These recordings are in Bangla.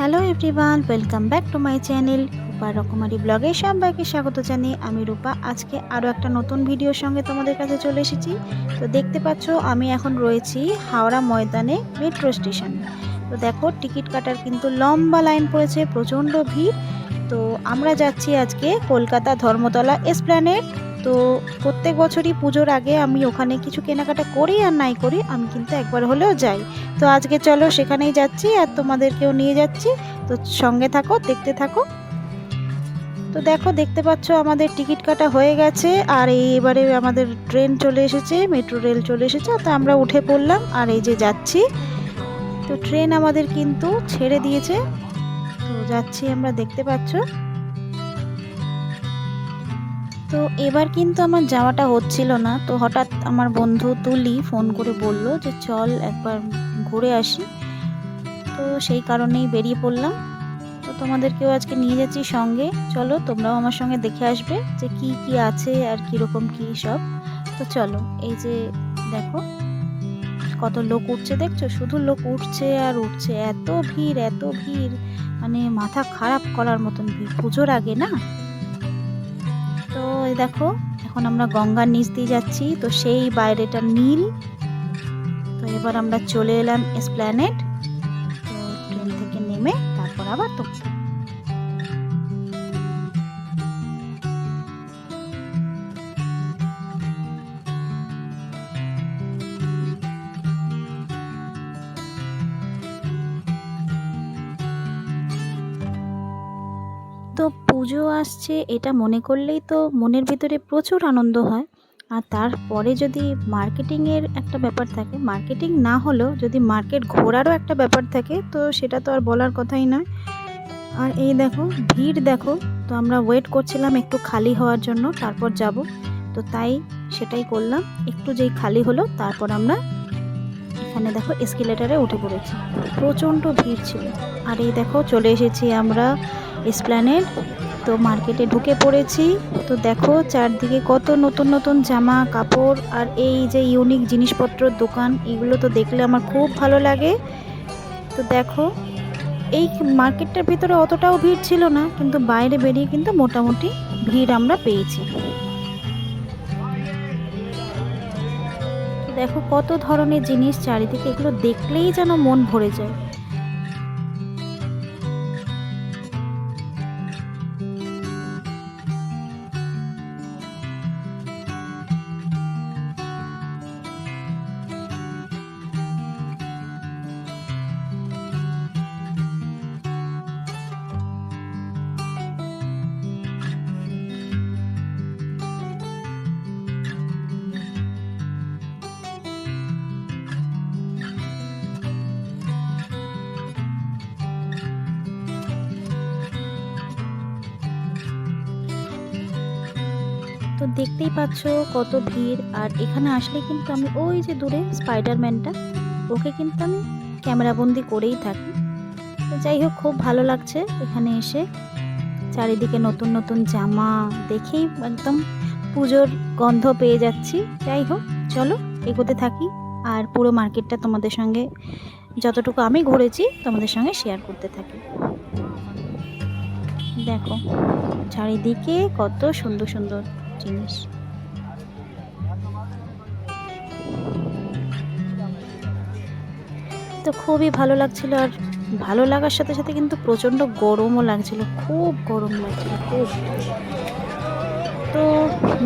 Hello everyone welcome back to my channel Rupa Rokomari ব্লগে সবাইকে স্বাগত জানিয়ে আমি রূপা। আজকে আরও একটা নতুন ভিডিওর সঙ্গে তোমাদের কাছে চলে এসেছি। তো দেখতে পাচ্ছ, আমি এখন রয়েছি হাওড়া ময়দানে মেট্রো স্টেশন তো দেখো, টিকিট কাটার কিন্তু লম্বা লাইন পড়েছে, প্রচণ্ড ভিড়। তো আমরা যাচ্ছি আজকে কলকাতা ধর্মতলা এসপ্ল্যানেড তো প্রত্যেক বছরই পুজোর আগে আমি ওখানে কিছু কেনাকাটা করি আর নাই করি, আমি কিন্তু একবার হলেও যাই। তো আজকে চলো সেখানেই যাচ্ছি আর তোমাদেরকেও নিয়ে যাচ্ছি। তো সঙ্গে থাকো, দেখতে থাকো। তো দেখো, দেখতে পাচ্ছ আমাদের টিকিট কাটা হয়ে গেছে আর এই এবারে আমাদের ট্রেন চলে এসেছে, মেট্রো রেল চলে এসেছে, তো আমরা উঠে পড়লাম আর এই যে যাচ্ছি। তো ট্রেন আমাদের কিন্তু ছেড়ে দিয়েছে। তো যাচ্ছি আমরা, দেখতে পাচ্ছ। তো এবার কিন্তু আমার যাওয়াটা হচ্ছিল না। তো হঠাৎ আমার বন্ধু তুলি ফোন করে বলল যে, চল একবার ঘুরে আসি। তো সেই কারণেই বেরিয়ে পড়লাম। তো তোমাদেরকেও আজকে নিয়ে যাচ্ছি সঙ্গে। চলো, তোমরাও আমার সঙ্গে দেখে আসবে যে কি কি আছে আর কীরকম কি সব। তো চলো, এই যে দেখো, কত লোক উঠছে, দেখছ? শুধু লোক উঠছে আর উঠছে। এত ভিড় এত ভিড়। মানে মাথা খারাপ করার মতন ভিড়। পুজোর আগে না? তো দেখো। এখন আমরা গঙ্গার নিচ দিয়ে যাচ্ছি। তো সেই বাইরেটা নীল। তো এবার আমরা চলে এলাম এসপ্ল্যানেট। তো ট্রেন থেকে নেমে তারপর আবার তো তো পুজো আসছে, এটা মনে করলেই তো মনের ভিতরে প্রচুর আনন্দ হয়। আর তারপরে যদি মার্কেটিংয়ের একটা ব্যাপার থাকে মার্কেটিং না হলেও যদি মার্কেট ঘোরারও একটা ব্যাপার থাকে, তো সেটা তো আর বলার কথাই নয়। আর এই দেখো, ভিড় দেখো, তো আমরা ওয়েট করছিলাম একটু খালি হওয়ার জন্য, তারপর যাব। তো তাই সেটাই করলাম, একটু যেই খালি হলো, তারপর আমরা এখানে দেখো এসকেলেটারে উঠে পড়েছি। প্রচণ্ড ভিড় ছিল। আর এই দেখো চলে এসেছি আমরা এসপ্ল্যানেড তো মার্কেটে ঢুকে পড়েছি। তো দেখো চারদিকে কত নতুন নতুন জামা, কাপড় আর এই যে ইউনিক জিনিসপত্রর দোকান, এগুলো তো দেখলে আমার খুব ভালো লাগে। তো দেখো, এই মার্কেটটার ভিতরে অতটাও ভিড় ছিল না, কিন্তু বাইরে বেরিয়ে কিন্তু মোটামুটি ভিড় আমরা পেয়েছি। দেখো কত ধরনের জিনিস চারিদিকে এগুলো দেখলেই যেন মন ভরে যায়। দেখতেই পাচ্ছ কত ভিড়। আর এখানে আসলে কিন্তু আমি ওই যে দূরে স্পাইডারম্যানটা ওকে কিন্তু আমি ক্যামেরাবন্দি করেই থাকি। যাই হোক, খুব ভালো লাগছে এখানে এসে। চারিদিকে নতুন নতুন জামা দেখেই একদম পুজোর গন্ধ পেয়ে যাচ্ছি। যাই হোক, চলো এগোতে থাকি। আর পুরো মার্কেটটা তোমাদের সঙ্গে, যতটুকু আমি ঘুরেছি, তোমাদের সঙ্গে শেয়ার করতে থাকি। দেখো, চারিদিকে কত সুন্দর সুন্দর। জিনিস। তো খুবই ভালো লাগছিল আর ভালো লাগার সাথে সাথে কিন্তু প্রচণ্ড গরমও লাগছিল, খুব গরম লাগছিল। খুব তো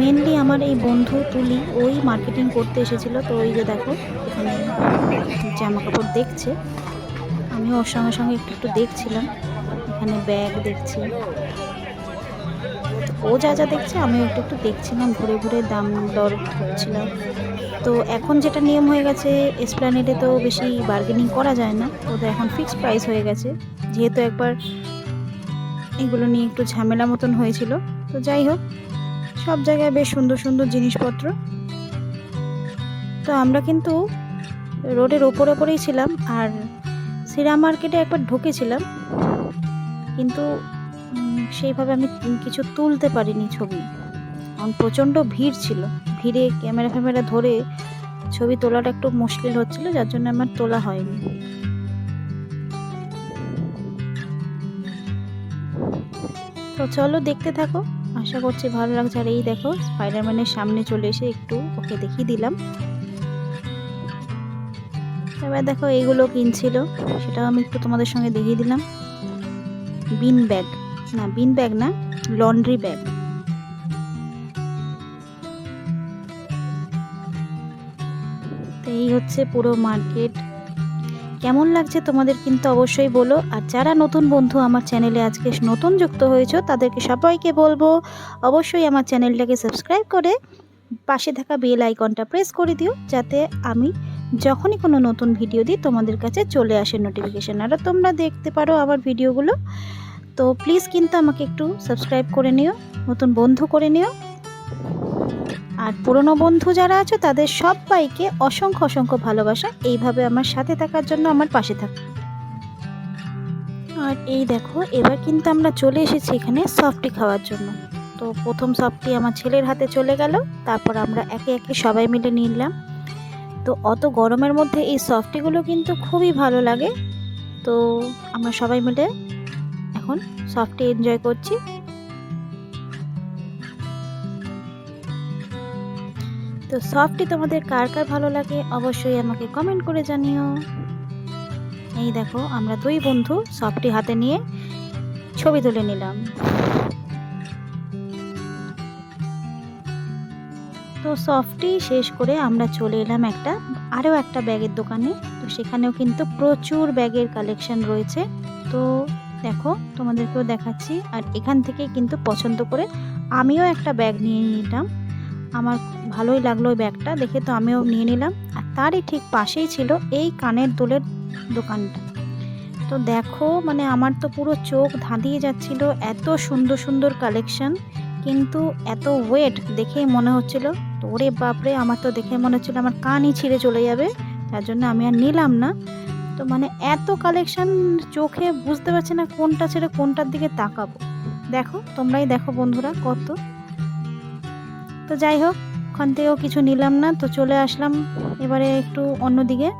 মেনলি আমার এই বন্ধু তুলি, ওই মার্কেটিং করতে এসেছিল। তো ওই যে দেখো, এখানে জামা কাপড় দেখছে। আমি ওর সঙ্গে সঙ্গে একটু একটু দেখছিলাম। এখানে ব্যাগ দেখছি। ও যা যা দেখছে আমি একটু একটু দেখছিলাম, ঘুরে ঘুরে দাম দর করছিলাম। তো এখন যেটা নিয়ম হয়ে গেছে এসপ্ল্যানেডে তো বেশি বার্গেনিং করা যায় না ওদের এখন ফিক্সড প্রাইস হয়ে গেছে। যেহেতু একবার এগুলো নিয়ে একটু ঝামেলা মতন হয়েছিল, তো যাই হোক, সব জায়গায় বেশ সুন্দর সুন্দর জিনিসপত্র। তো আমরা কিন্তু রোডের ওপর ওপরেই ছিলাম, আর সিরা মার্কেটে একবার ঢুকেছিলাম। কিন্তু সেইভাবে আমি কিছু তুলতে পারিনি ছবি। প্রচণ্ড ভিড় ছিল। ভিড়ে ক্যামেরা ফ্যামেরা ধরে ছবি তোলাটা একটু মুশকিল হচ্ছিল, যার জন্য আমার তোলা হয়নি। তো চলো দেখতে থাকো। আশা করছি ভালো লাগছে। আর এই দেখো স্পাইডারম্যানের সামনে চলে এসে একটু ওকে দেখিয়ে দিলাম। এবার দেখো এইগুলো কিনছিল। সেটাও আমি একটু তোমাদের সঙ্গে দেখিয়ে দিলাম। বিন ব্যাগ না বিন ব্যাগ না লন্ড্রি ব্যাগ এই হচ্ছে পুরো মার্কেট কেমন লাগছে তোমাদের কিন্তু অবশ্যই বলো। আর যারা নতুন বন্ধু আমার চ্যানেলে আজকে নতুন যুক্ত হয়েছো, তাদেরকে সবাইকে বলব, অবশ্যই আমার চ্যানেলটাকে সাবস্ক্রাইব করে পাশে থাকা বেল আইকনটা প্রেস করে দিও, যাতে আমি যখনই কোনো নতুন ভিডিও দিই, তোমাদের কাছে চলে আসে নোটিফিকেশান আর তোমরা দেখতে পারো আমার ভিডিওগুলো তো প্লিজ কিন্তু আমাকে একটু সাবস্ক্রাইব করে নিও, নতুন বন্ধু করে নিও। আর পুরনো বন্ধু যারা আছো, তাদের সবাইকে অসংখ্য অসংখ্য ভালোবাসা। এইভাবে আমার সাথে থাকার জন্য আমার পাশে থাক। আর এই দেখো, এবার কিন্তু আমরা চলে এসেছি এখানে সফটি খাওয়ার জন্য। তো প্রথম সফটি আমার ছেলের হাতে চলে গেল, তারপর আমরা একে একে সবাই মিলে নিলাম। তো অত গরমের মধ্যে এই সফটিগুলো কিন্তু খুবই ভালো লাগে। তো আমরা সবাই মিলে এখন সফটি এনজয় করছি। তো সফটি তোমাদের কার কার ভালো লাগে অবশ্যই আমাকে কমেন্ট করে জানিও। এই দেখো, আমরা দুই বন্ধু সফটি হাতে নিয়ে ছবি তুলে নিলাম। তো সফটি শেষ করে আমরা চলে এলাম একটা, আরও একটা ব্যাগের দোকানে। তো সেখানেও কিন্তু প্রচুর ব্যাগের কালেকশন রয়েছে। তো দেখো, তোমাদেরকেও দেখাচ্ছি। আর এখান থেকে কিন্তু পছন্দ করে আমিও একটা ব্যাগ নিয়ে নিলাম। আমার ভালোই লাগল ওই ব্যাগটা দেখে তো আমিও নিয়ে নিলাম। আর তারই ঠিক পাশেই ছিল এই কানের দোলের দোকানটা। তো দেখো মানে আমার তো পুরো চোখ ধাঁধিয়ে যাচ্ছিল, এত সুন্দর সুন্দর কালেকশন কিন্তু এত ওয়েট দেখেই মনে হচ্ছিল তো ওরে বাপরে, আমার তো দেখে মনে হচ্ছিল আমার কানই ছিঁড়ে চলে যাবে, তার জন্য আমি আর নিলাম না। তো মানে এত কালেকশন চোখে বুঝতে পারছি না কোনটা ছেড়ে কোনটার দিকে তাকাবো। দেখো, তোমরাই দেখো বন্ধুরা কত। তো যাই হোক, ওখান থেকেও কিছু নিলাম না, তো চলে আসলাম এবারে একটু অন্যদিকে।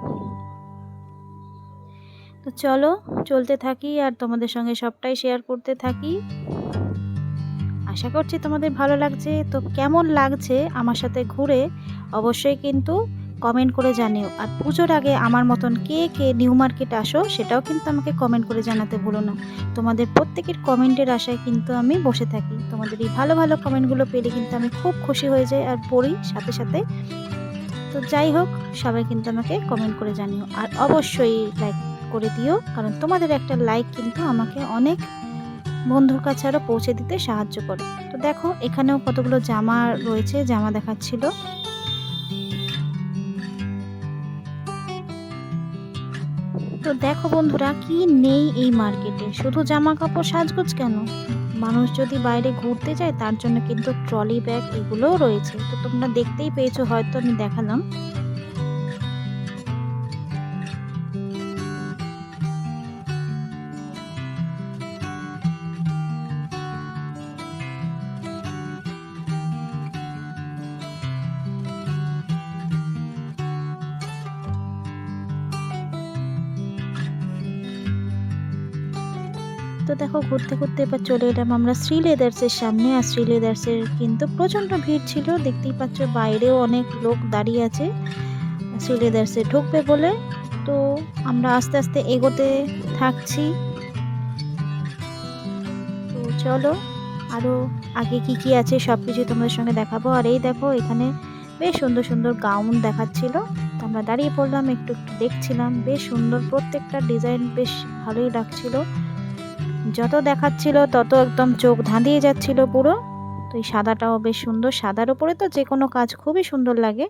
তো চলো, চলতে থাকি আর তোমাদের সঙ্গে সবটাই শেয়ার করতে থাকি। আশা করছি তোমাদের ভালো লাগছে। তো কেমন লাগছে আমার সাথে ঘুরে? অবশ্যই কিন্তু কমেন্ট করে জানিও। আর পুজোর আগে আমার মতন কে কে নিউ মার্কেট আসো, সেটাও কিন্তু আমাকে কমেন্ট করে জানাতে ভুলো না। তোমাদের প্রত্যেকের কমেন্টের আশায় কিন্তু আমি বসে থাকি। তোমাদের এই ভালো ভালো কমেন্টগুলো পেলে কিন্তু আমি খুব খুশি হয়ে যাই আর পড়ি সাথে সাথে। তো যাই হোক, সবাই কিন্তু আমাকে কমেন্ট করে জানিও। আর অবশ্যই লাইক করে দিও, কারণ তোমাদের একটা লাইক কিন্তু আমাকে অনেক বন্ধুর কাছে আরও পৌঁছে দিতে সাহায্য করে। তো দেখো, এখানেও কতগুলো জামা রয়েছে, জামা দেখাচ্ছিল। তো দেখো বন্ধুরা, কি নেই এই মার্কেটে? শুধু জামা কাপড় সাজগোজ কেন? মানুষ যদি বাইরে ঘুরতে যায়, তার জন্য কিন্তু ট্রলি ব্যাগ এগুলোও রয়েছে। তো তোমরা দেখতেই পেয়েছ, হয়তো আমি দেখালাম। তো দেখো, ঘুরতে ঘুরতে এবার চলে এলাম আমরা শ্রী লেদার্সের সামনে। আর শ্রী লেদার্সের কিন্তু প্রচণ্ড ভিড় ছিল। দেখতেই পাচ্ছ বাইরেও অনেক লোক দাঁড়িয়ে আছে। শ্রী লেদার্সে ঢুকবে বলে। তো আমরা আস্তে আস্তে এগোতে থাকছি। তো চলো আরও আগে কি কি আছে সব কিছু তোমাদের সঙ্গে দেখাবো। আর এই দেখো, এখানে বেশ সুন্দর সুন্দর গাউন দেখাচ্ছিল। তো আমরা দাঁড়িয়ে পড়লাম, একটু একটু দেখছিলাম। বেশ সুন্দর, প্রত্যেকটা ডিজাইন বেশ ভালোই লাগছিল। যত দেখাচ্ছিল, তত একদম চোখ ধাঁধিয়ে যাচ্ছিল পুরো। তো এই সাদাটাও বেশ সুন্দর। সাদার উপরে তো যে কোনো কাজ খুবই সুন্দর লাগে।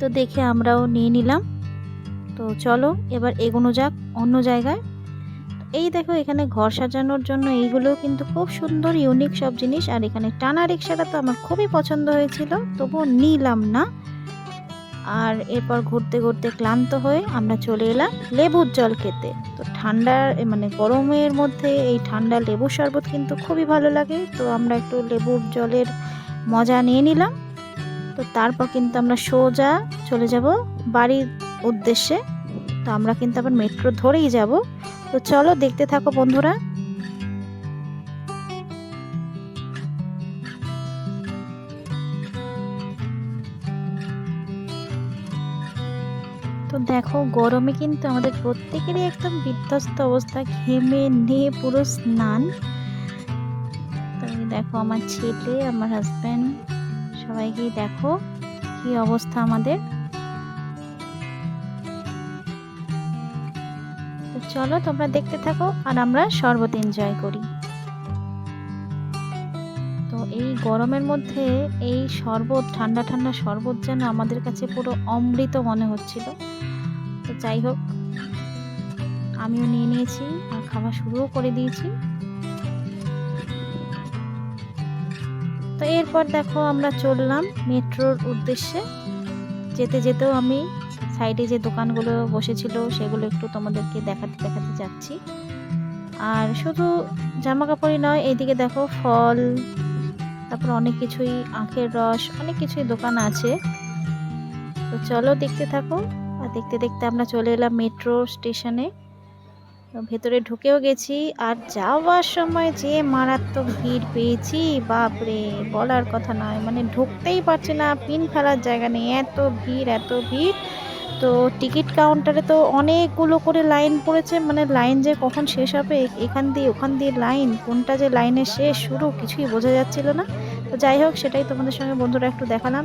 তো দেখে আমরাও নিয়ে নিলাম। তো চলো, এবার এগোনো যাক অন্য জায়গায়। এই দেখো, এখানে ঘর সাজানোর জন্য এইগুলো কিন্তু খুব সুন্দর ইউনিক সব জিনিস। আর এখানে টানা রিক্সাটা তো আমার খুবই পছন্দ হয়েছিল, তবুও নিলাম না। আর এরপর ঘুরতে ঘুরতে ক্লান্ত হয়ে আমরা চলে এলাম লেবুর জল খেতে। তো ঠান্ডার মানে গরমের মধ্যে এই ঠান্ডা লেবু শরবত কিন্তু খুবই ভালো লাগে। তো আমরা একটু লেবুর জলের মজা নিয়ে নিলাম। তো তারপর কিন্তু আমরা সোজা চলে যাব বাড়ির উদ্দেশ্যে। তো আমরা কিন্তু আবার মেট্রো ধরেই যাব। তো চলো দেখতে থাকো বন্ধুরা। দেখো, গরমে কিন্তু আমাদের প্রত্যেকেরই একদম বিধ্বস্ত অবস্থা। ঘেমে নিয়ে পুরো স্নান। তো এই দেখো আমার ছেলে, আমার হাজব্যান্ড সবাইকেই দেখো কি অবস্থা আমাদের। চলো তোমরা দেখতে থাকো আর আমরা শরবত এনজয় করি। তো এই গরমের মধ্যে এই শরবত, ঠান্ডা ঠান্ডা শরবত যেন আমাদের কাছে পুরো অমৃত মনে হচ্ছিল। যাই হোক, আমিও নিয়ে নিয়েছি আর খাওয়া শুরুও করে দিয়েছি। তো এরপর দেখো আমরা চললাম মেট্রোর উদ্দেশ্যে। যেতে যেতেও আমি সাইডে যে দোকানগুলো বসেছিল সেগুলো একটু তোমাদেরকে দেখাতে দেখাতে যাচ্ছি। আর শুধু জামা কাপড়ই নয়, এইদিকে দেখো ফল, তারপর অনেক কিছুই, আখের রস, অনেক কিছুই দোকান আছে। তো চলো দেখতে থাকো। আর দেখতে দেখতে আমরা চলে এলাম মেট্রো স্টেশনে। ভেতরে ঢুকেও গেছি আর যাওয়ার সময় যে মারাত্মক ভিড় পেয়েছি, বাপরে, বলার কথা নয়। মানে ঢুকতেই পারছি না, পিন ফেলার জায়গা নেই, এত ভিড় এত ভিড়। তো টিকিট কাউন্টারে তো অনেকগুলো করে লাইন পড়েছে মানে লাইন যে কখন শেষ হবে, এখান দিয়ে ওখান দিয়ে লাইন, কোনটা যে লাইনের শেষ, শুরু, কিছুই বোঝা যাচ্ছিল না। তো যাই হোক, সেটাই তোমাদের সঙ্গে বন্ধুরা একটু দেখালাম।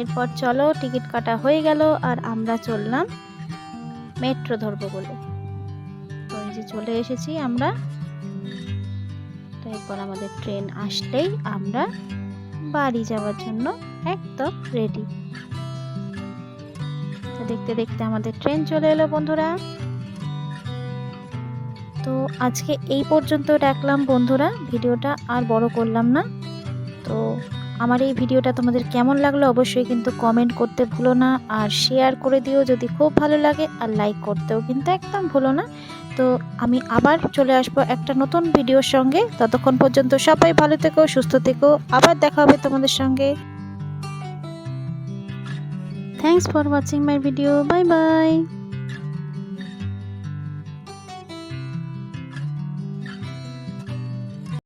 এরপর চলো, টিকিট কাটা হয়ে গেল আর আমরা চললাম মেট্রো ধরবো বলে। তো এই যে চলে এসেছি আমরা। তো এরপর আমাদের ট্রেন আসলেই আমরা বাড়ি যাওয়ার জন্য একদম রেডি দেখতে দেখতে আমাদের ট্রেন চলে এলো বন্ধুরা। তো আজকে এই পর্যন্ত রাখলাম বন্ধুরা, ভিডিওটা আর বড় করলাম না। তো আমার এই ভিডিওটা তোমাদের কেমন লাগল অবশ্যই কিন্তু কমেন্ট করতে ভুলো না। আর শেয়ার করে দিও যদি খুব ভালো লাগে, আর লাইক করতেও কিন্তু একদম ভুলো না। তো আমি আবার চলে আসব একটা নতুন ভিডিওর সঙ্গে। ততক্ষণ পর্যন্ত সবাই ভালো থেকো, সুস্থ থেকো। আবার দেখা হবে তোমাদের সঙ্গে। Thanks for watching my video bye bye